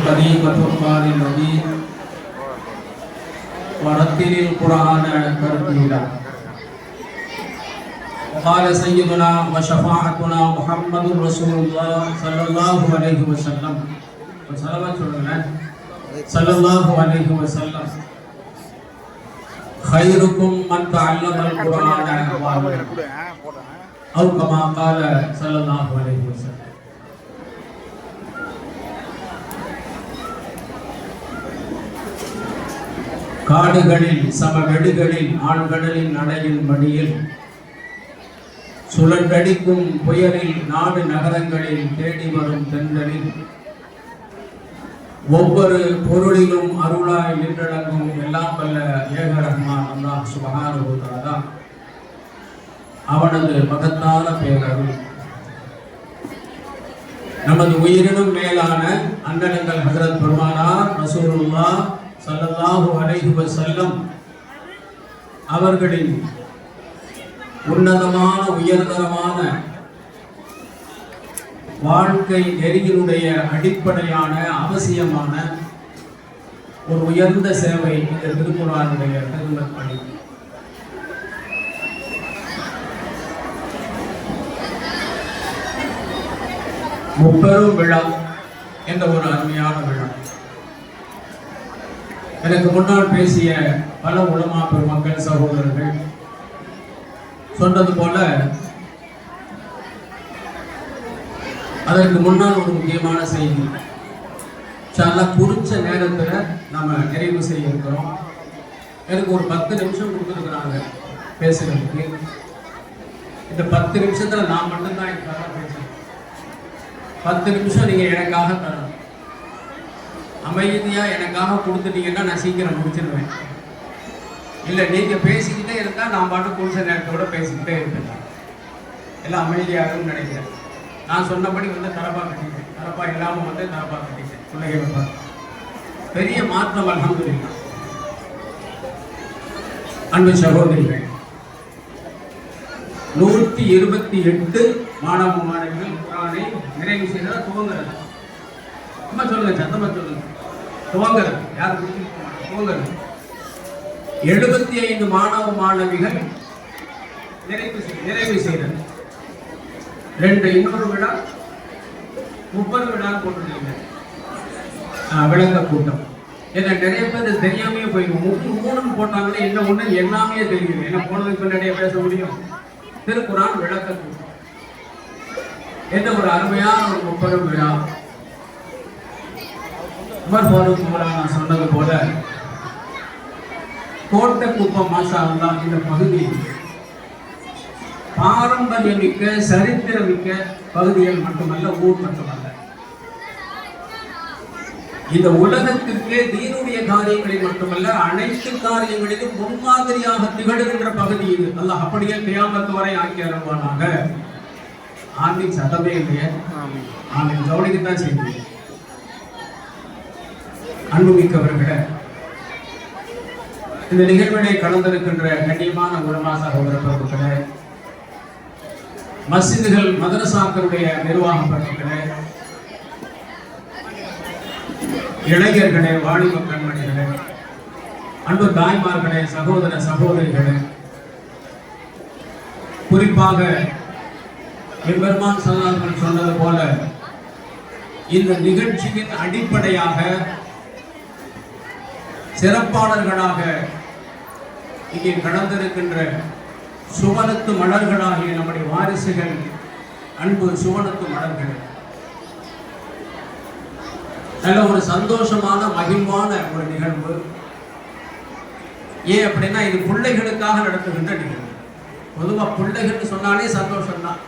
طريق فرقان النبي ورتل القرآن ترتيلا وقال سيدنا وشفاعتنا محمد رسول الله صلى الله عليه وسلم وسلم صلى الله عليه وسلم خيركم من تعلم القرآن وعلمه أو كما قال صلى الله عليه وسلم காடுகளில் சமவெளிகளில் ஆண்கடலின் நடையில் மடியில் சுழன்றடிக்கும் புயலில் நாடு நகரங்களில் தேடி வரும் தென்றலில். ஒவ்வொரு பொருளிலும் அருளாய் நின்றடங்கும் எல்லாம் வல்ல ஏக ரஹ்மான் அல்லாஹ் சுபஹானுஹு அவனது மகத்தான பேரருள். நமது உயிரினும் மேலான அண்ணனங்கள் ஹசரத் பெருமானார் ரசூலுல்லா சல்லல்லாஹு அலைஹி வஸல்லம் அவர்களின் உன்னதமான உயர்தரமான வாழ்க்கை நெறியினுடைய அடிப்படையான அவசியமான ஒரு உயர்ந்த சேவை இந்த திருக்குறானுடைய திருமத் பணி. முப்பெரும் விழா என்ற ஒரு அருமையான விழா. எனக்கு முன்னால் பேசிய பல உலமா பெருமக்கள் சகோதரர்கள் சொன்னது போல அதற்கு முன்னால் ஒரு முக்கியமான செய்தி. சாலா குறிச்ச நேரத்தில் நம்ம நிறைவு செய்ய இருக்கிறோம். எனக்கு ஒரு பத்து நிமிஷம் கொடுத்துருக்குறாங்க பேசுகிறதுக்கு இந்த பத்து நிமிஷத்தில் நான் மட்டும்தான் எனக்காக பேசுறேன். பத்து நிமிஷம் நீங்க எனக்காக தரணும். அமைதியாக எனக்காக கொடுத்துட்டீங்கன்னா நான் சீக்கிரம் முடிச்சிருவேன். இல்லை நீங்க பேசிக்கிட்டே இருந்தால் நான் பாட்டு குறிச்ச நேரத்தோட பேசிக்கிட்டே இருப்பேன். எல்லாம் அமைதியாகும்னு நினைக்கிறேன். நான் சொன்னபடி வந்து தரப்பா கட்டிட்டேன். தரப்பா இல்லாமல் வந்து தரப்பா கட்டிட்டேன். பிள்ளைகளை பார்த்து பெரிய மாற்றம் அல்ஹம்துலில்லாஹ் அன்பு சகோதரிகள் நூற்றி இருபத்தி எட்டு மாணவ மாணவிகள் குரானை நிறைவு செய்தால் துவங்குறது அம்மா சொல்லுங்க சத்தமாக சொல்லுங்க. துவங்குறது யார் பிடிச்சிருக்க துவங்குறது எழுபத்தி ஐந்து மாணவ மாணவிகள் நிறைவு நிறைவு செய்தனர். ரெண்டு இன்னொரு விழா முப்பது விழா போட்டிருக்கீங்க விளக்க கூட்டம். ஏன்னா நிறைய பேர் தெரியாமையே போயிடும் மூணு மூணுன்னு போட்டாங்கன்னா என்ன ஒண்ணு எல்லாமே தெரியும். என்ன போனதுக்கு பின்னாடியே பேச முடியும். திருக்குறான் விளக்க கூட்டம். எந்த ஒரு அருமையான ஒரு முப்பது விழா. உமர் ஃபாரூக் மௌலானா சொன்னது போல கோட்டக்குப்பம் அல்லாஹ் இந்த பகுதி பாரம்பரியமிக்க சரித்திரமிக்க பகுதிகள் மட்டுமல்ல ஊர் மட்டுமல்ல. இந்த உலகத்திற்கே தீனுடைய காரியங்களில் மட்டுமல்ல அனைத்து காரியங்களிலும் முன்மாதிரியாக திகழ்கின்ற பகுதி இது. அல்லாஹ் அப்படியே கியாமத்து வரை ஆக்கி அருள்வானாக. ஆண்டின் சதமே இல்லையே. ஆண்டின் கவனிக்கத்தான் செய்யுங்க அன்புமிக்கவர்களே இந்த நிகழ்வினை கலந்திருக்கின்ற கண்ணியமான உலமா சகோதர பிரபுக்களே மசிதுகள் மதரசாக்களுடைய நிர்வாக பிரபுக்களே இளைஞர்களே வாலிப கண்மணிகளே அன்பு தாய்மார்களே சகோதர சகோதரிகளே குறிப்பாக எம்பெருமான் சல்லார்கள் சொன்னது போல இந்த நிகழ்ச்சியின் அடிப்படையாக சிறப்பாளர்களாக இங்கே கடந்திருக்கின்ற சுவனத்து மலர்களாகிய நம்முடைய வாரிசுகள் அன்பு சுவனத்து மலர்கள். நல்ல ஒரு சந்தோஷமான மகிழ்வான ஒரு நிகழ்வு. ஏன் அப்படின்னா இது பிள்ளைகளுக்காக நடத்துகின்ற நிகழ்வு. பொதுவாக பிள்ளைகள்னு சொன்னாலே சந்தோஷம்தான்.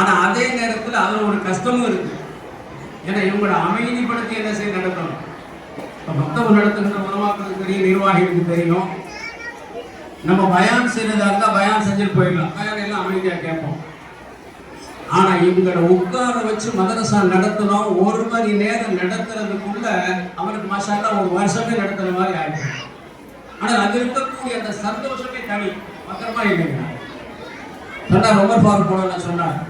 ஆனால் அதே நேரத்தில் அதில் ஒரு கஷ்டமும் இருக்கு. ஏன்னா இவங்களை அமைதிப்படுத்தி என்ன செய்ய நடத்தணும் இப்ப மக்தபு நடத்துகின்ற தெரியும் நிர்வாகிகளுக்கு தெரியும். நம்ம பயான் செய்யறதா இருந்தால் பயான் செஞ்சுட்டு போயிடலாம். பயான் எல்லாம் அமைதியாக கேட்போம். ஆனா இவங்களை உட்கார வச்சு மதரசா நடத்தணும். ஒரு மணி நேரம் நடத்துறதுக்குள்ள அவனுக்கு மசாலா ஒரு வருஷமே நடத்துற மாதிரி ஆயிடுச்சு. ஆனா அது இருக்கக்கூடிய அந்த சந்தோஷமே தனி. பத்திரமா இல்லைங்க சொன்னார் உமர் ஃபாரூக் போன சொன்னார்.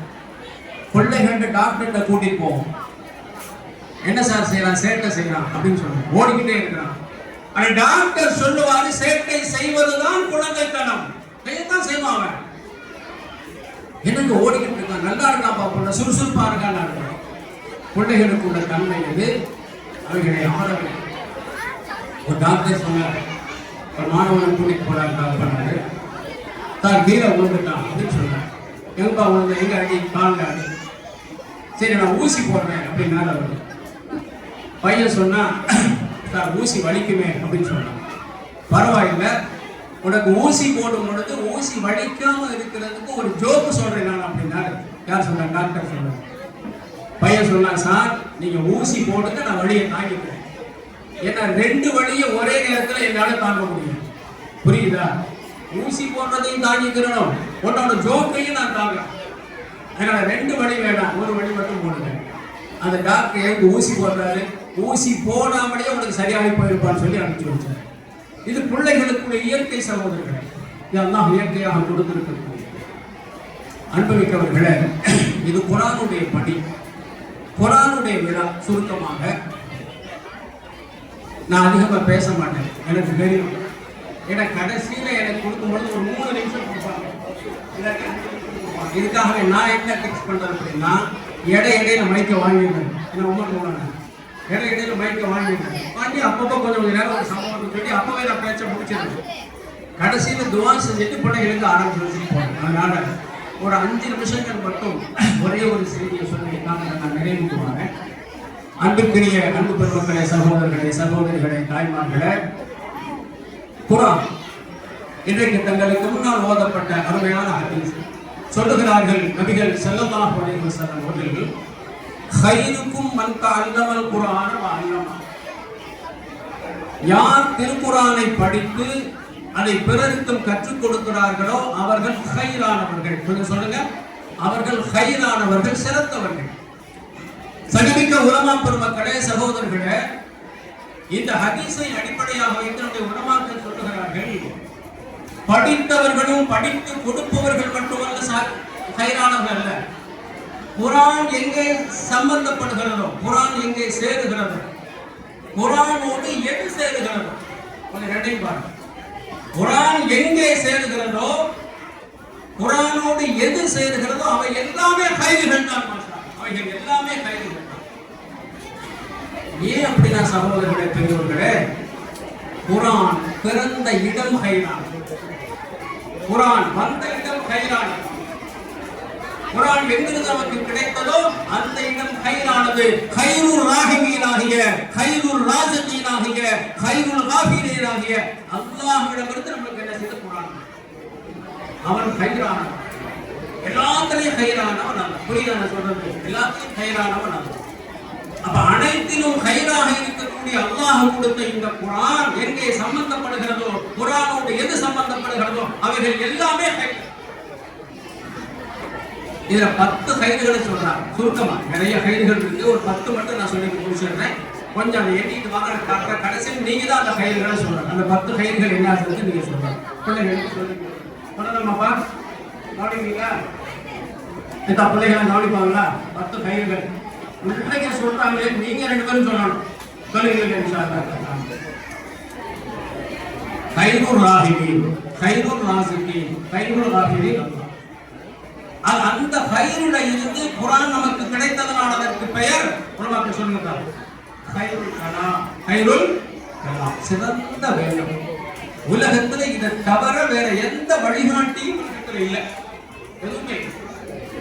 பிள்ளைகள்கிட்ட டாக்டர்கிட்ட கூட்டிட்டு போவோம். என்ன சார் செய்யலாம் சேட்டை செய்யலாம் அப்படின்னு சொல்லுவாங்க ஓடிக்கிட்டே இருக்கிறான். ஆனா டாக்டர் சொல்லுவாரு சேட்டை செய்வதுதான் குழந்தைத்தனம். செய்யத்தான் செய்வான் அவன். என்னங்க ஓடிக்கிட்டு இருக்கான்? நல்லா இருக்கான் பாப்பா சுறுசுறுப்பா இருக்கான் நான் பிள்ளைகளுக்குள்ள தன்மை எது? அவைகளை ஆட ஒரு டாக்டர் சொன்னார் ஒரு மாணவன் கூட்டிட்டு போறாரு கால் பண்ணாரு தான் கீழே விழுந்துட்டான் அப்படின்னு சொன்னார். எங்கப்பா விழுந்த? எங்க அடி? காலில் அடி? சரி நான் ஊசி போடுறேன் அப்படின்னாரு அவர் பையன் சொன்னால் சார் ஊசி வலிக்குமே அப்படின்னு சொன்னான். பரவாயில்ல. உனக்கு ஊசி போடும் பொழுது ஊசி வலிக்காம இருக்கிறதுக்கு ஒரு ஜோக்கு சொல்றேன் நான் அப்படின்னா யார் சொன்னா டாக்டர் சொன்னார். பையன் சொன்னான் சார் நீங்க ஊசி போடுங்க நான் வழியை தாங்கிக்கிறேன். ஏன்னா ரெண்டு வழியை ஒரே நேரத்தில் என்னால தாங்க முடியும். புரியுதா? ஊசி போடுறதையும் தாங்கிக்கிறனும் உன்னோட ஜோக்கையும் நான் தாங்க அதனால ரெண்டு வழி வேண்டாம். ஒரு வழி மட்டும் போடுங்க. அந்த டாக்டர் எனக்கு ஊசி போடுறாரு? ஊசி போடாமலே உனக்கு சரியாகி போயிருப்பான்னு சொல்லி அனுப்பிச்சு வச்சார் இது பிள்ளைகளுக்குள்ள இயற்கை சகோதரர்களே. இதெல்லாம் இயற்கையாக கொடுத்திருக்கக்கூடிய அன்புமிக்கவர்களே இது குரானுடைய படி. குரானுடைய விழா சுருக்கமாக நான் அதிகமாக பேச மாட்டேன். எனக்கு தெரியும். ஏன்னா கடைசியில் எனக்கு கொடுக்கும்பொழுது ஒரு மூணு நிமிஷம் கொடுப்பாங்க. இதுக்காகவே நான் என்ன டெக்ஸ்ட் பண்ணுறேன் அப்படின்னா எடை எடையில மைக்க வாங்கிடுறேன் ஏன்னா ரொம்ப போனாங்க. இடை இடையில மைக்கை வாங்கிடுறேன் வாங்கி அப்பப்போ கொஞ்சம் கொஞ்சம் நேரம் ஒரு சம்பவம் சொல்லி அப்பவே நான் பேச்ச முடிச்சிருந்தேன் கடைசியில் துவா செஞ்சுட்டு பிள்ளைகளுக்கு ஆரம்பிச்சு அதனால ஒரு அஞ்சு நிமிஷங்கள் மட்டும் ஒரே ஒரு செய்தியை சொல்லி நான் நான் நிறைவுக்கு வரேன் அன்புக்குரிய அன்பு பெருமக்களே சகோதரர்களே சகோதரிகளே தாய்மார்களே குரான் இன்றைக்கு தங்களுக்கு முன்னால் ஓதப்பட்ட அருமையான ஹதீஸ். சொல்லுகிறார்கள் நபிகள் செல்லமாக அவர்கள் ஹைருக்கும் மன் தஅல்லமல் குரான வ அல்லமா யார் திருக்குறானை படித்து அதை பிறருக்கும் கற்றுக் கொடுக்கிறார்களோ அவர்கள் ஹைரானவர்கள். கொஞ்சம் சொல்லுங்க. அவர்கள் ஹைரானவர்கள் சிறந்தவர்கள். சகிமிக்க உலமா பெருமக்களே சகோதரர்களே இந்த ஹதீஸை அடிப்படையாக வைத்து நம்முடைய உலமாக்கள் சொல்லுகிறார்கள் படித்தவர்களும் படித்து கொடுப்பவர்கள் மட்டுமல்ல சார் ஹைரானவர்கள் அல்ல. குரான் எங்கே சம்பந்தப்படுகிறதோ குரான் எங்கே சேருகிறதோ குரானோடு எது சேருகிறதோ கொஞ்சம் ரெண்டையும் பாருங்க. குரான் எங்கே சேருகிறதோ குரானோடு எது சேருகிறதோ அவை எல்லாமே கைதுகள் தான் அவைகள் எல்லாமே கைதுகள் ஏன் அப்படின்னா சகோதரர்களே பெரியவர்களே குரான் பிறந்த இடம் கைதான் குரான் வந்த இடம் ஹைரான் குரான் எங்கிருந்து நமக்கு கிடைத்ததோ அந்த இடம் ஹைரானது ஹைருல் ராகிமீனாகிய ஹைருல் ராஜமீனாகிய ஹைருல் காபீரீனாகிய அல்லாஹ்விடமிருந்து நம்மளுக்கு என்ன செய்த குரான்? அவன் ஹைரானவன் எல்லாத்திலையும் ஹைரானவன் அல்ல புரியுதா நான் சொல்றது? எல்லாத்திலையும் கைரானவன் அல்ல அப்ப அனைத்திலும் ஹைராக இருக்கக்கூடிய அல்லாஹ் கொடுத்த இந்த குரான் எங்கே சம்பந்தப்படுகிறதோ குரானோடு எது சம்பந்தப்படுகிறதோ அவைகள் எல்லாமே ஹைர் இதுல பத்து கைதுகளை சொல்றாங்க. சுருக்கமா. நிறைய கைதுகள் இருக்கு ஒரு பத்து மட்டும் நான் சொல்லி முடிச்சிடுறேன். கொஞ்சம் அதை எண்ணிட்டு வாங்க. காட்டுற கடைசியில் நீங்க தான் அந்த கைதுகளை சொல்றாங்க அந்த பத்து கைதுகள் என்ன சொல்றது நீங்க சொல்றாங்க பிள்ளைங்களுக்கு சொல்லி சொல்லணுமாப்பா கவனிங்களா இந்த பிள்ளைகளை கவனிப்பாங்களா? பத்து கைதுகள். பிள்ளைங்க சொல்றாங்களே நீங்க ரெண்டு பேரும் சொல்லணும். சொல்லுங்க இன்ஷா அல்லாஹ். கைதுர் ராஹிமீன் கைதுர் ராசிகீன் கைதுர் ராஹிமீன் அல்லாஹ் அது அந்த கயிறுல இருந்து குரான் நமக்கு கிடைத்ததனால் அதற்கு பெயர் உலமாக்கு சொல்லுங்க. கயிறுல் கலாம் கயிறுல் சிறந்த வேதம். உலகத்துல இதை தவிர வேற எந்த வழிகாட்டியும் இல்லை. எதுவுமே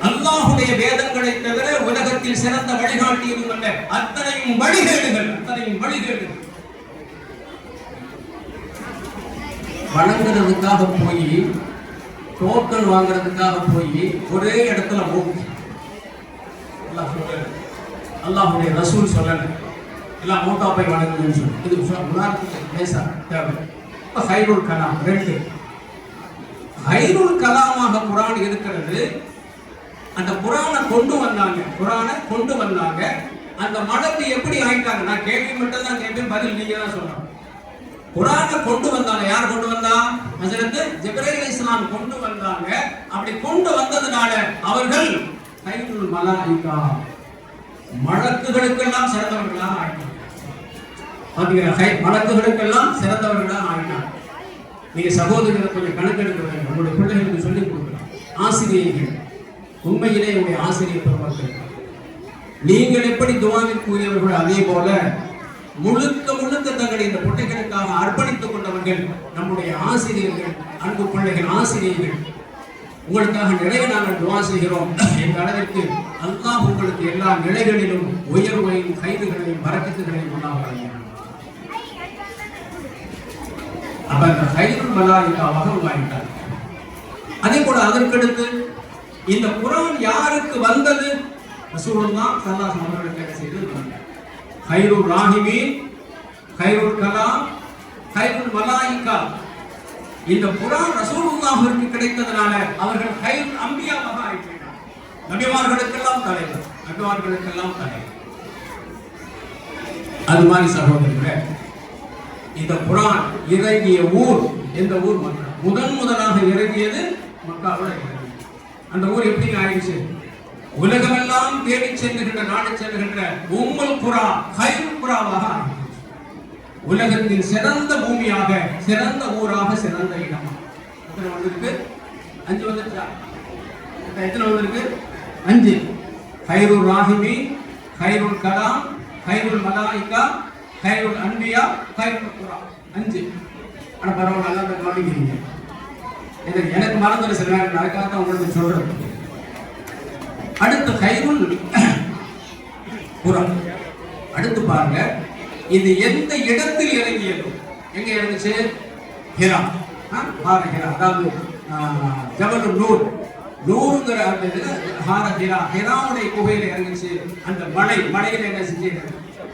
அல்லாஹுடைய வேதங்களை தவிர உலகத்தில் சிறந்த வழிகாட்டி எதுவும் இல்லை. அத்தனையும் வழிகேடுகள் அத்தனையும் வழிகேடுகள். வணங்குறதுக்காக போய் டோக்கன் வாங்குறதுக்காக போய் ஒரே இடத்துல மூக்கு அல்லாஹ் சொல்லல ரசூல் சொல்லல. எல்லாம் மூட்டா போய் வணங்குங்கன்னு சொல்லி இது சொ- உதாரணத்துக்கு லேசா தேவை. இப்போ ஹைருல் கலாம் ரெண்டு. ஹைருல் கலாமாக குரான் இருக்கிறது. அந்த குரானை கொண்டு வந்தாங்க. குரானை கொண்டு வந்தாங்க. அந்த மடத்தை எப்படி ஆயிட்டாங்க? நான் கேள்வி மட்டும் தான் கேட்பேன் பதில் நீங்க தான் சொல்லணும் குரானை கொண்டு வந்தாங்க. யார் கொண்டு வந்தா? ஹஜரத் ஜிப்ரேல் இஸ்லாம் கொண்டு வந்தாங்க. அப்படி கொண்டு வந்ததுனால அவர்கள் கைதுல் மலாயிகா. மலக்குகளுக்கெல்லாம் சிறந்தவர்களாக ஆயிட்டாங்க பாத்தீங்களா? ஹை- மலக்குகளுக்கெல்லாம் சிறந்தவர்களாக ஆயிட்டாங்க நீங்க சகோதரர்களை கொஞ்சம் கணக்கெடுக்க வேண்டும் உங்களுடைய பிள்ளைகளுக்கு சொல்லிக் கொடுக்கலாம். ஆசிரியர்கள். உண்மையிலே உங்களுடைய ஆசிரியர் பெருமக்கள். நீங்கள் எப்படி துவாவிற்குரியவர்கள்? அதே போல முழுக்க முழுக்க தங்களை இந்த குட்டைகளுக்காக அர்ப்பணித்துக் கொண்டவர்கள் நம்முடைய ஆசிரியர்கள் அன்பு பிள்ளைகள் ஆசிரியர்கள். உங்களுக்காக நிறைய நாங்கள் துவா செய்கிறோம். எந்த அளவிற்கு அல்லாஹ் உங்களுக்கு எல்லா நிலைகளிலும் உயர்வையும் கைதுகளையும் பறக்கத்துகளையும் அல்லாஹ் அப்ப அந்த கைதுல் மலாயிக்காவாக உருவாகிட்டார் அதே போல அதற்கடுத்து இந்த குரான் யாருக்கு வந்தது? ரசூலுல்லாஹ் ஸல்லல்லாஹு அவர்களுக்கு செய்து வந்தார் செய்தது ராஹிமி ராஹிமீன் கைருல் கலாம் கைருல் மலாயிகா. இந்த குரான் ரசூலுல்லாஹிற்கு கிடைத்ததனால அவர்கள் கைருல் அம்பியாவாக ஆயிட்டார்கள் நபிமார்களுக்கெல்லாம் தலைவர் நபிமார்களுக்கெல்லாம் தலைவர் அது மாதிரி சகோதரர்களே இந்த குரான் இறங்கிய ஊர் எந்த ஊர்? மக்கள். முதன் முதலாக இறங்கியது மக்காவோட இறங்கியது. அந்த ஊர் எப்படி ஆயிடுச்சு? உலகமெல்லாம் தேடி செல்லுகின்ற நாடு செல்லுகின்ற உம்மல் புறா ஹைரு குராவாக உலகத்தின் சிறந்த பூமியாக சிறந்த ஊராக சிறந்த இடமா. எத்தனை வந்திருக்கு? அஞ்சு வந்துருச்சா? எத்தனை வந்திருக்கு? அஞ்சு. ஹைருல் ராஹிமி ஹைருல் கலாம் ஹைருல் மலாய்கா ஹைருல் அன்பியா ஹைருல் குரா. அஞ்சு. ஆனால் பரவாயில்ல நல்லா கவனிக்கிறீங்க. இது எனக்கு மறந்துடும் சில நேரம் அதுக்காக தான் உங்களுக்கு சொல்றேன். அடுத்து கைருள் புறம். அடுத்து பாருங்க. இது எந்த இடத்தில் இறங்கியது. எங்க இறங்குச்சு? ஹிரா. ஆ, ஹார ஹிரா. அதாவது ஜபல் நூர். நூறுங்கிற அந்த ஹார ஹிரா. ஹிராவுடைய குகையில இறங்குச்சு. அந்த மலை மலையில என்ன செஞ்சு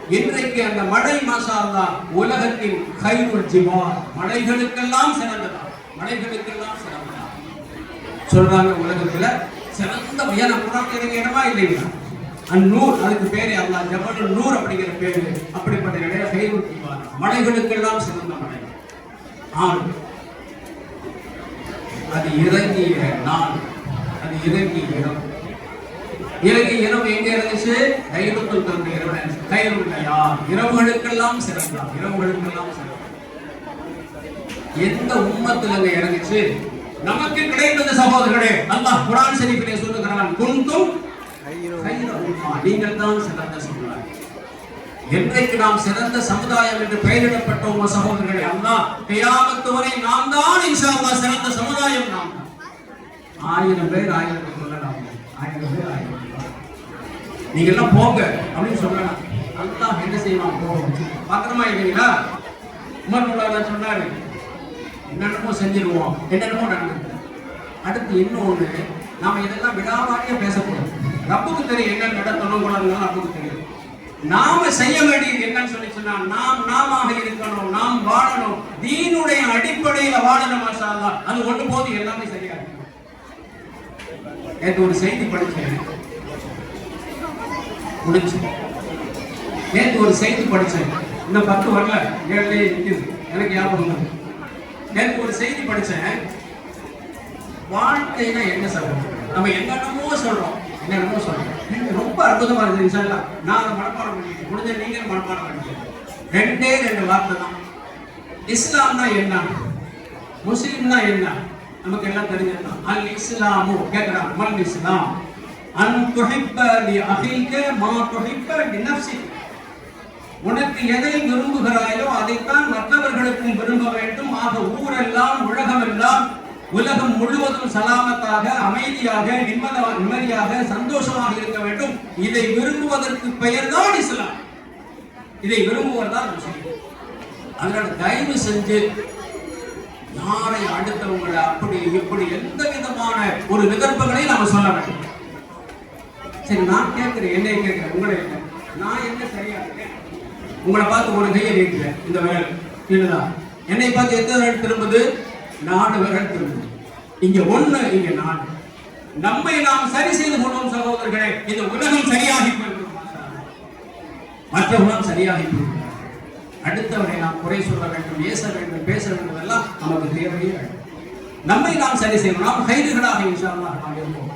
இன்றைக்கு அந்த மழை மாசாலா அல்லாஹ் உலகத்தின் ஹைருல் ஜிவார் மலைகளுக்கெல்லாம் சிறந்ததா? மலைகளுக்கெல்லாம் சிறந்ததா? சொல்றாங்க உலகத்துல சிறந்த உயர புறம் இறங்கிய இடமா இல்லைங்களா அந்நூர் அதுக்கு பேரு அல்லா ஜபல் நூர் அப்படிங்கிற பேரு. அப்படிப்பட்ட இடம் ஹைருல் மலைகளுக்கெல்லாம் சிறந்த மலை. ஆறு. அது இறங்கிய நாள். அது இறங்கிய இடம். இறங்கிய இரவு எங்க இருந்துச்சு? கைருக்குள் தந்த இரவு கைருள்ளையா இரவுகளுக்கெல்லாம் சிறந்தா இரவுகளுக்கெல்லாம் சிறந்தா எந்த உம்மத்துல அங்க இறங்குச்சு? நமக்கு கிடைத்தது சகோதரர்களே அல்லாஹ் குரான் ஷரீஃபிலே சொல்லுகிறான் குந்தும் நீங்கள் தான் சிறந்த சமுதாயம். என்றைக்கு நாம் சிறந்த சமுதாயம் என்று பெயரிடப்பட்டோம் சகோதரர்களே அல்லாஹ் கியாமத்து வரை நாம் தான் இன்ஷா அல்லாஹ் சிறந்த சமுதாயம் நாம். தான் ஆயிரம் பேர் ஆயிரம் சொல்லலாம். ஆயிரம் பேர் ஆயிரம் நீங்க எல்லாம் போங்க அப்படின்னு சொல்லலாம். அல்லாஹ் என்ன செய்வான்? போகும் பத்திரமா இல்லைங்களா உமர் முல்லாதா சொன்னாரு என்னென்னமோ செஞ்சிருவோம். என்னென்னமோ நடந்தது அடுத்து இன்னொன்று நாம இதெல்லாம் விடாவாரியா பேசக்கூடாது. ரப்புக்கு தெரியும் என்ன நடத்தணும் கூடாதுன்னு ரப்புக்கு தெரியும். நாம செய்ய வேண்டியது என்னன்னு சொல்லி சொன்னா நாம் நாம இருக்கணும் நாம் வாழணும். தீனுடைய அடிப்படையில வாழணும் மாஷா அது ஒண்ணு போது எல்லாமே சரியா இருக்கும் நேற்று ஒரு செய்தி படிச்சேன். முடிச்சு நேற்று ஒரு செய்தி படிச்சேன். இன்னும் பத்து வரல. ஏழுலயே இருக்குது எனக்கு ஞாபகம் இல்லை. நேற்று ஒரு செய்தி படித்தேன் வாழ்க்கைனா என்ன சார் நம்ம என்னென்னமோ சொல்றோம். என்னென்னமோ சொல்றோம். எனக்கு ரொம்ப அற்புதமா இருந்தது சார் நான் அதை மனப்பாடம் பண்ணிட்டு முடிஞ்ச நீங்க மனப்பாடம் பண்ணிட்டேன் ரெண்டே ரெண்டு வார்த்தை தான். இஸ்லாம்னா என்ன? முஸ்லீம்னா என்ன? நமக்கு எல்லாம் தெரிஞ்சிருந்தோம் அல் இஸ்லாமு. கேட்கிறான் மல் இஸ்லாம். அன் துஹிப்ப லி அஹீக மா துஹிப்ப லி நஃப்ஸிக் உனக்கு எதை விரும்புகிறாயோ அதைத்தான் மற்றவர்களுக்கும் விரும்ப வேண்டும். ஆக ஊரெல்லாம் உலகமெல்லாம் உலகம் முழுவதும் சலாமத்தாக அமைதியாக நிம்மத நிம்மதியாக சந்தோஷமாக இருக்க வேண்டும். இதை விரும்புவதற்கு பெயர்தான் இஸ்லாம். இதை விரும்புவதுதான் தான் அதனால தயவு செஞ்சு யாரை அடுத்தவங்களை அப்படி இப்படி எந்த விதமான ஒரு விதர்ப்பங்களையும் நாம சொல்ல வேண்டும். சரி நான் கேட்கிறேன் என்னை கேட்கிறேன் உங்களை நான் என்ன சரியா இருக்கேன்? உங்களை பார்த்து ஒரு கையை நீட்டுறேன். இந்த விரல் இதுதான் என்னை பார்த்து எத்தனை விரல் திரும்புது? நாலு விரல் திரும்புது. இங்க ஒண்ணு இங்க நாலு. நம்மை நாம் சரி செய்து கொள்வோம் சகோதரர்களே. இந்த உலகம் சரியாகி போய்விடும் மற்ற உலகம் சரியாகி போய்விடும். அடுத்தவரை நாம் குறை சொல்ல வேண்டும் ஏச வேண்டும் பேச வேண்டும் எல்லாம் நமக்கு தேவையே நம்மை நாம் சரி செய்யணும் நாம் கைதுகளாக இன்ஷால்லா நாம் இருப்போம்.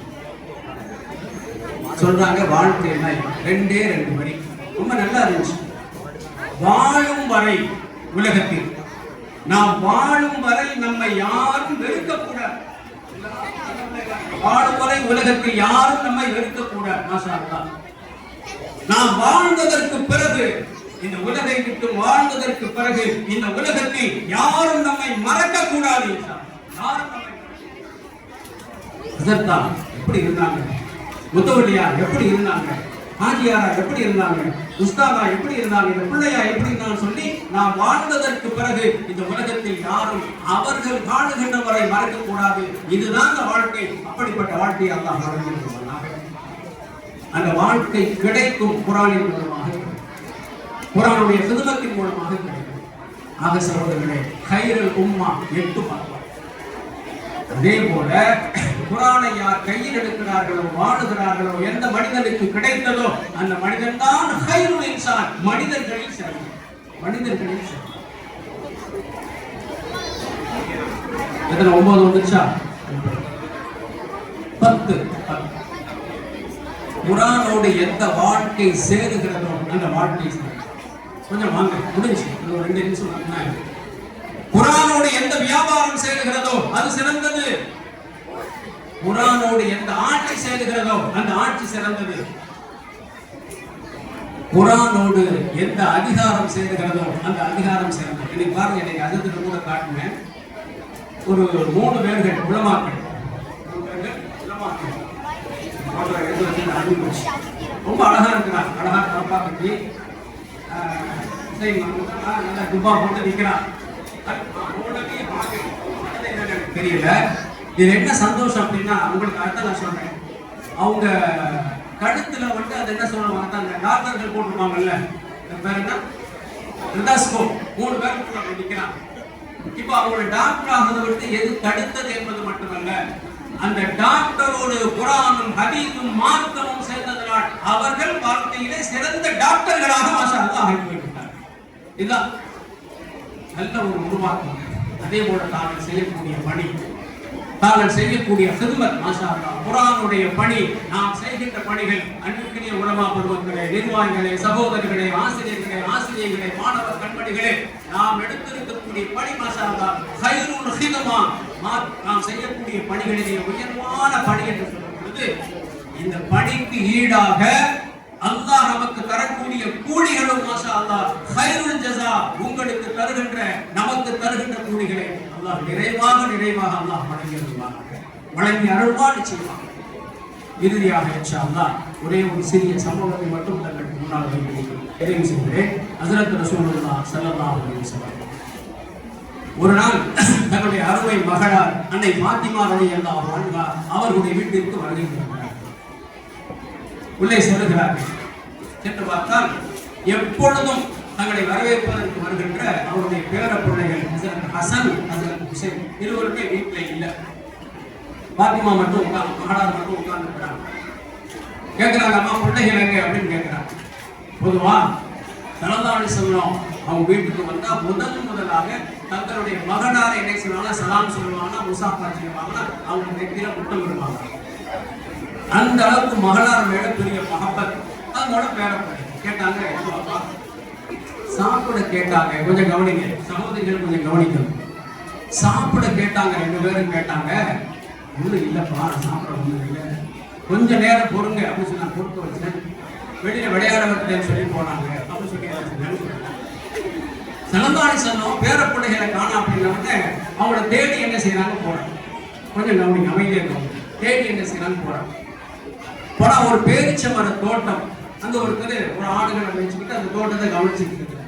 சொல்றாங்க வாழ்க்கைன்னா ரெண்டே ரெண்டு வரி ரொம்ப நல்லா இருந்துச்சு. வாழும் வரை உலகத்தில். நாம் வாழும் வரை நம்மை யாரும் வெறுக்கக்கூடாது. வாழும் வரை உலகத்தில் யாரும் நம்மை வெறுக்கக்கூடாது மாஷா நாம் வாழ்ந்ததற்கு பிறகு இந்த உலகை விட்டு வாழ்ந்ததற்கு பிறகு இந்த உலகத்தில் யாரும் நம்மை மறக்க கூடாது யாரும் எப்படி இருந்தாங்க? முத்தவழியார் எப்படி இருந்தாங்க? ஆஜியாரா எப்படி இருந்தாங்க? உஸ்தாதா எப்படி இருந்தாங்க? இந்த பிள்ளையா எப்படி இருந்தாங்க சொல்லி நாம் வாழ்ந்ததற்கு பிறகு இந்த உலகத்தில் யாரும் அவர்கள் வாழுகின்ற வரை மறக்க கூடாது இதுதான் இந்த வாழ்க்கை. அப்படிப்பட்ட வாழ்க்கையை அல்லாஹ் வழங்கியிருக்கிறார் அந்த வாழ்க்கை கிடைக்கும் குரானின் மூலமாக. குரானுடைய சிதுமத்தின் மூலமாக கிடைக்கும். ஆக சகோதரர்களே கைரல் உம்மா எட்டு பார்ப்பார் அதே போல குரானை யார் கையில் எடுக்கிறார்களோ வாழுகிறார்களோ எந்த மனிதனுக்கு கிடைத்ததோ அந்த மனிதன் தான் ஹைருல் இன்சான். மனிதர்களில் சிறந்தவன் மனிதர்களில் சிறந்தவன் எத்தனை ஒன்பது வந்துச்சா பத்து. குரானோடு எந்த வாழ்க்கை சேருகிறதோ அந்த வாழ்க்கை கொஞ்சம் வாங்க முடிஞ்சு. இன்னும் ரெண்டு நிமிஷம் வாங்க. குரானோடு எந்த வியாபாரம் சேருகிறதோ அது சிறந்தது. குரானோடு எந்த ஆட்சி சேருகிறதோ அந்த ஆட்சி சிறந்தது. குரானோடு எந்த அதிகாரம் சேருகிறதோ அந்த அதிகாரம் சிறந்தது. இன்னைக்கு பாருங்க இன்னைக்கு அதுக்கு கூட காட்டுவேன் ஒரு மூணு பேர்கள் உளமாக்கள் ரொம்ப அழகா இருக்கிறான் அழகா தப்பா கட்டி நல்லா துப்பா போட்டு நிக்கிறான் எனக்கு தெரியல. இது என்ன சந்தோஷம் அப்படின்னா உங்களுக்கு அடுத்த நான் சொல்றேன். அவங்க கழுத்துல வந்து அது என்ன சொல்லுவாங்க அந்த டாக்டர்கள் போட்டிருப்பாங்கல்ல. பேர் என்ன? ரிதாஸ்கோப் மூணு பேர் நிற்கிறான் இப்போ அவங்களோட டாக்டர் ஆகிறது வந்து எது? தடுத்தது என்பது மட்டுமல்ல. அந்த டாக்டரோடு குரானும் ஹதீஸும் மார்க்கமும் சேர்ந்ததனால் அவர்கள் வாழ்க்கையிலே சிறந்த டாக்டர்களாக மாஷா அல்லாஹ் ஆகி இதுதான் நல்ல ஒரு உருவாக்கம். அதே போல தாங்கள் செய்யக்கூடிய பணி. தாங்கள் செய்யக்கூடிய ஹிதுமத் மாஷா குரானுடைய பணி. நாம் செய்கின்ற பணிகள் அன்புக்குரிய உலமா பருவங்களே நிர்வாகிகளே சகோதரர்களே ஆசிரியர்களே ஆசிரியர்களே மாணவ கண்மணிகளே நாம் எடுத்திருக்கக்கூடிய பணி மாஷா அல்லாஹ் ஹிதமா. நாம் செய்யக்கூடிய பணிகளிலே உயர்வான பணி என்று சொல்லும் பொழுது இந்த பணிக்கு ஈடாக அல்லாஹ் நமக்கு தரக்கூடிய கூலிகளும் மாஷா அல்லாஹ் ஹைருல் ஜஸா உங்களுக்கு தருகின்ற நமக்கு தருகின்ற கூலிகளை அல்லாஹ் நிறைவாக நிறைவாக அல்லாஹ் வழங்கி அருள்வானாக. வழங்கி அருள்வாடு செய்வாங்க இறுதியாக இன்ஷா அல்லாஹ் ஒரே ஒரு சிறிய சம்பவத்தை மட்டும் தங்களுக்கு முன்னால் வைத்து நிறைவு செய்கிறேன். ஹஸரத் ரசூலுல்லா ஸல்லல்லாஹு அலைஹி வஸல்லம். ஒரு நாள் தன்னுடைய அருமை மகளார் அன்னை பாத்திமா ரலி அல்லாஹ் அவர்களுடைய வீட்டிற்கு வருகின்றனர் உள்ளே செல்லுகிறார்கள் சென்று பார்த்தால் எப்பொழுதும் தங்களை வரவேற்பதற்கு வருகின்ற அவருடைய பேர பிள்ளைகள் ஹசரத் ஹசன் ஹசரத் ஹுசேன் இருவருமே வீட்டில் இல்லை. பாத்திமா மட்டும் உட்கார்ந்து மகனார் மட்டும் உட்கார்ந்துருக்கிறாங்க கேட்கிறாங்க அம்மா பிள்ளைகள் எங்க? அப்படின்னு கேட்கிறாங்க பொதுவா தலதாடி சொல்லும் அவங்க வீட்டுக்கு வந்தா முதல் முதலாக தங்களுடைய மகனாரை என்ன செய்வாங்க? சலாம் சொல்லுவாங்க முசாஃபா செய்வாங்கன்னா அவங்க நெத்தியில முட்டம் விடுவாங்க அந்த அளவுக்கு மகளார் மேல பெரிய மகப்பத் அதனோட பேரப்படி கேட்டாங்க சாப்பிட கேட்டாங்க. கொஞ்சம் கவனிங்க. சகோதரிகள் கொஞ்சம் கவனிக்கணும். சாப்பிட கேட்டாங்க. ரெண்டு பேரும் கேட்டாங்க. ஒன்றும் இல்லைப்பா சாப்பிட ஒன்றும் இல்லை. கொஞ்ச நேரம் பொறுங்க. அப்படின்னு சொல்லி நான் பொறுத்து வச்சேன். வெளியில விளையாட வரலன்னு சொல்லி போனாங்க. அப்படின்னு சொல்லி வச்சுருந்தேன் சொன்னோம். பேரப்பிள்ளைகளை காணோம் அப்படின்னா அவங்கள தேடி என்ன செய்யறாங்க போறாங்க. கொஞ்சம் கவனிங்க அமைதியாக தேடி என்ன செய்யறாங்க போறாங்க. போனா ஒரு பேரிச்ச மர தோட்டம். அங்க ஒருத்தர் ஒரு ஆடுகளை வச்சுக்கிட்டு அந்த தோட்டத்தை கவனிச்சுட்டு இருக்காரு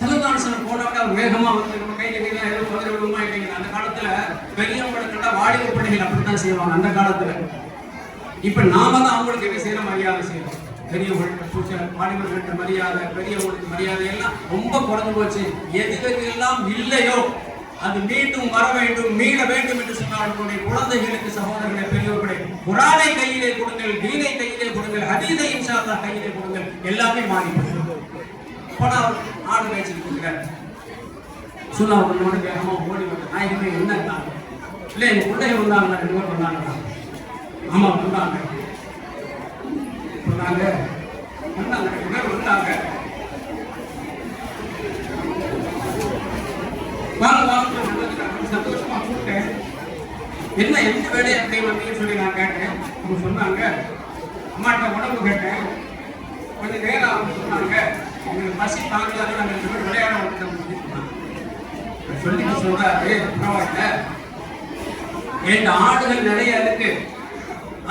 செல்லதாசன் போனவங்க வேகமா வந்து நம்ம கையில கையில ஏதோ குதிரை விடுமா இல்லைங்க அந்த காலத்துல பெரியவங்களை கண்டா வாலிப பிள்ளைகள் அப்படித்தான் செய்வாங்க அந்த காலத்துல. இப்ப நாம தான் அவங்களுக்கு என்ன செய்யற மரியாதை செய்யறோம் பெரியவங்கள்ட்ட மாணவர்கள்ட்ட மரியாதை பெரியவங்களுக்கு மரியாதை எல்லாம் ரொம்ப குறைஞ்சு போச்சு. எது எல்லாம் இல்லையோ? அது மீண்டும் வர வேண்டும் மீள வேண்டும் என்று சொன்னால் உங்களுடைய குழந்தைகளுக்கு சகோதரர்களை பெரியவர்களை குரானை கையிலே கொடுங்கள் வீணை கையிலே கொடுங்கள் ஹதீதை இன்சாதா கையிலே கொடுங்கள் எல்லாமே மாறி போயிடும். ஆடு மேய்ச்சிட்டு இருக்கிறார். சுல்லா உன்னோட வேகமா ஓடி வந்து நாயகமே என்ன இல்லை எங்க பிள்ளைங்க வந்தாங்க ரெண்டு பேர் வந்தாங்களா? ஆமா வந்தாங்க. வந்தாங்க. வந்தாங்க. ரெண்டு பேர் வந்தாங்க. வாங்க வாங்க. சந்தோஷமா கூப்பிட்டேன். என்ன எந்த வேலையை அப்படி வந்தீங்கன்னு சொல்லி நான் கேட்டேன். அவங்க சொன்னாங்க அம்மாட்ட உடம்பு கேட்டேன். கொஞ்சம் நேரம் அவங்க சொன்னாங்க. எங்களுக்கு பசி தாங்கலாத நாங்கள் ரெண்டு பேரும் விளையாட வந்துட்டோம். சொல்லி சொல்றாரு பரவாயில்ல. என் ஆடுகள் நிறைய இருக்கு.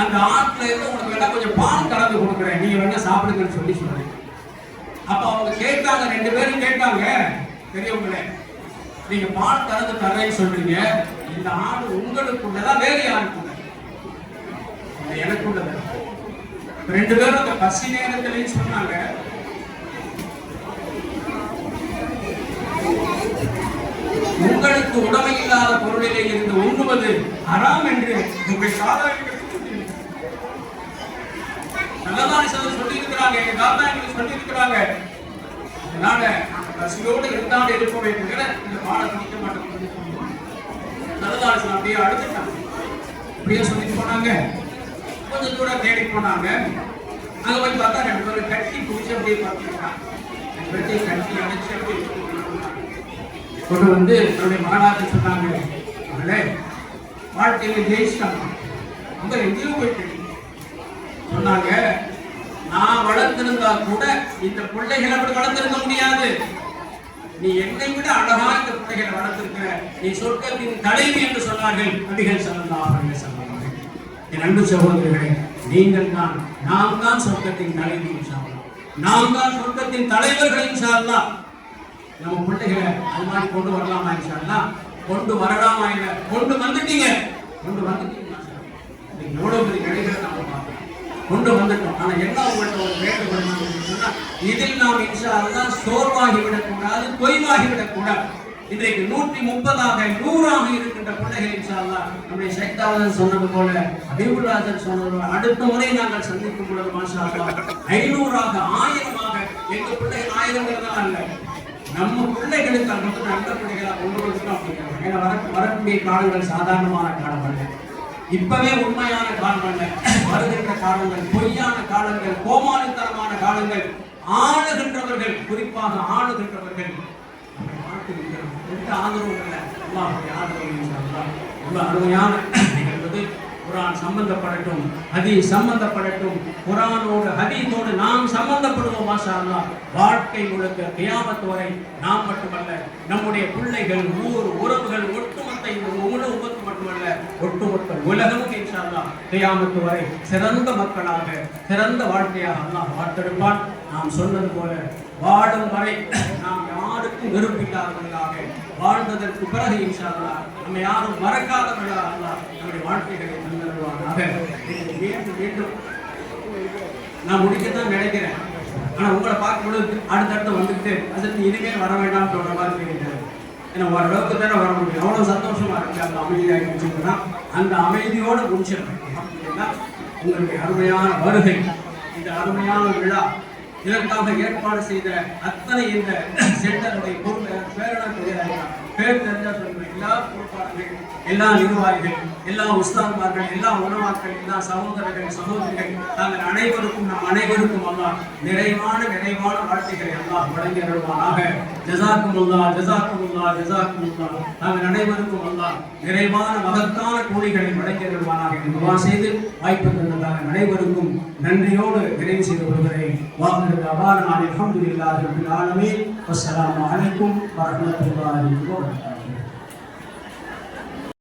அந்த ஆட்டில் இருந்து உங்களுக்கு வேணா கொஞ்சம் பால் கலந்து கொடுக்குறேன். நீங்க வேணா சாப்பிடுங்கன்னு சொல்லி சொன்னேன் அப்ப அவங்க கேட்டாங்க ரெண்டு பேரும் கேட்டாங்க பெரியவங்களே. நீங்க பால் கலந்து தர்றேன்னு சொல்றீங்க இந்த ஆடு உங்களுக்குள்ளதான் வேறு யாருக்குள்ள இது எனக்குள்ளது? ரெண்டு பேரும் அந்த பசி நேரத்திலையும் சொன்னாங்க. உங்களுக்கு உடமை இல்லாத பொருளிலே இருந்து உண்ணுவது அறாம் என்று உங்கள் சாதாரண நல்லதான சொல்லி இருக்கிறாங்க எங்க தாத்தா சொல்லி இருக்கிறாங்க அதனால பசியோடு இருந்தாலும் இருப்போமே தவிர இந்த பாடம் பிடிக்க மாட்டோம். நல்லதாசன் அப்படியே அழுதுட்டாங்க அப்படியே சொல்லிட்டு போனாங்க. கொஞ்சம் தூரம் தேடி போனாங்க. அங்க போய் பார்த்தா ரெண்டு பேரும் கட்டி பிடிச்சி அப்படியே பார்த்துருக்காங்க ரெண்டு பேர்த்தையும் கட்டி அணைச்சு அப்படியே கொண்டு வந்து தன்னுடைய மகனாக சொன்னாங்க. அவளே வாழ்க்கையில ஜெயிச்சிட்டாங்க. அங்க எங்கேயும் போயிட்டு சொன்னாங்க நான் வளர்த்திருந்தா கூட இந்த பிள்ளைகள் அப்படி வளர்ந்திருக்க முடியாது. நீ என்னை விட அழகா இந்த பிள்ளைகளை வளர்த்திருக்கிற. நீ சொர்க்கத்தின் தலைவி என்று சொன்னார்கள். நபிகள் சொல்லலாம் சொன்னார்கள் என் அன்பு சகோதரர்களே நீங்கள் தான் நாம் தான் சொர்க்கத்தின் தலைவி இன்ஷா நாம் தான் சொர்க்கத்தின் தலைவர்கள் சொல்லலாம் நம்ம பிள்ளைகளை அது மாதிரி கொண்டு வரலாமா சொல்லலாம் கொண்டு வரலாமா என்ன கொண்டு வந்துட்டீங்க. கொண்டு வந்துட்டீங்க எவ்வளவு பெரிய கிடைகளை கொண்டு வந்துட்டோம். ஆனா என்ன உங்கள்கிட்ட ஒரு வேண்டுகோள் சொன்னா, இதில் நாம் இன்ஷா அல்லாஹ் சோர்வாகி விடக்கூடாது தொய்வாகி விடக்கூடாது இன்றைக்கு நூற்றி முப்பதாக நூறாக இருக்கின்ற பிள்ளைகள் இன்ஷால்லா நம்முடைய சைத்தாளன் சொன்னது போல அபிபுல்லாசர் சொன்னது போல அடுத்த முறை நாங்கள் சந்திக்கும் பொழுது மாஷால்லா ஐநூறாக ஆயிரமாக எங்க பிள்ளைகள் தான் அல்ல. நம்ம பிள்ளைகளுக்கு அது நல்ல பிள்ளைகளாக கொண்டு வந்துட்டோம் அப்படிங்கிறாங்க ஏன்னா வர வரக்கூடிய காலங்கள் சாதாரணமான காலம் அல்ல இப்பவே உண்மையான காரணங்கள் வருகின்ற காலங்கள் பொய்யான காலங்கள் கோமாளித்தனமான காலங்கள் ஆளுகின்றவர்கள் குறிப்பாக ஆளுகின்றவர்கள். ஆதரவு எந்த இல்லை. அல்லாஹுடைய ஆதரவு அருமையான குரான் சம்பந்தப்படட்டும் ஹதி சம்பந்தப்படட்டும் குரானோடு ஹதீத்தோடு நாம் சம்பந்தப்படுவோம் மாஷா வாழ்க்கை முழுக்க கியாமத்து வரை நாம் மட்டுமல்ல நம்முடைய பிள்ளைகள் ஊர் உறவுகள் ஒட்டுமொத்த இந்த முழு மட்டுமல்ல ஒட்டுமொத்த உலகமும் இன்ஷால்லா கியாமத்து வரை சிறந்த மக்களாக சிறந்த வாழ்க்கையாக அல்லாஹ் வார்த்தெடுப்பான். நாம் சொன்னது போல வாடும் வரை நாம் யாருக்கும் வெறுப்பில்லாதவர்களாக வாழ்ந்ததற்கு பிறகு இன்ஷால்லா அல்லாஹ் நம்ம யாரும் மறக்காதவர்களாக அல்லா நம்முடைய வாழ்க்கைகளை தந்தருவானாக. மீண்டும் மீண்டும் நான் முடிக்கத்தான் நினைக்கிறேன். ஆனால் உங்களை பார்க்கும்பொழுது அடுத்தடுத்து வந்துட்டு அதற்கு இனிமேல் வர வேண்டாம் சொல்ற மாதிரி தெரியுது ஏன்னா ஓரளவுக்கு தானே வர முடியும் அவ்வளோ சந்தோஷமா இருக்கு. அந்த அமைதியாக முடிச்சுக்கணும்னா அந்த அமைதியோடு முடிச்சிடுறேன் அப்படின்னா உங்களுடைய அருமையான வருகை. இந்த அருமையான விழா இதற்காக ஏற்பாடு செய்த அத்தனை இந்த சென்டருடைய பொறுப்பு பேரண பேர் தெரிஞ்சா சொல்றேன் எல்லா பொறுப்பாளர்கள் எல்லா நிர்வாகிகள் எல்லா உஸ்தான்மார்கள் எல்லா உணவாக்கள் எல்லா சகோதரர்கள் சகோதரிகள் தாங்கள் அனைவருக்கும் நம் அனைவருக்கும் அல்லா நிறைவான நிறைவான வாழ்த்துக்களை அல்லாஹ் வழங்கி அருள்வானாக ஜசாக்குமுல்லா ஜசாக்கும் அல்லா நாங்கள் அனைவருக்கும் அல்லா நிறைவான மகத்தான கூலிகளை வழங்கி அருள்வானாக என்று செய்து வாய்ப்பு தந்ததாக அனைவருக்கும் நன்றியோடு நிறைவு செய்து கொள்கிறேன். வாக்கு அவான அலமதுல்லாஹி ரபில் ஆலமீன். வஸ்ஸலாமு அலைக்கும் வரஹ்மத்துல்லாஹி வபரகாத்துஹு.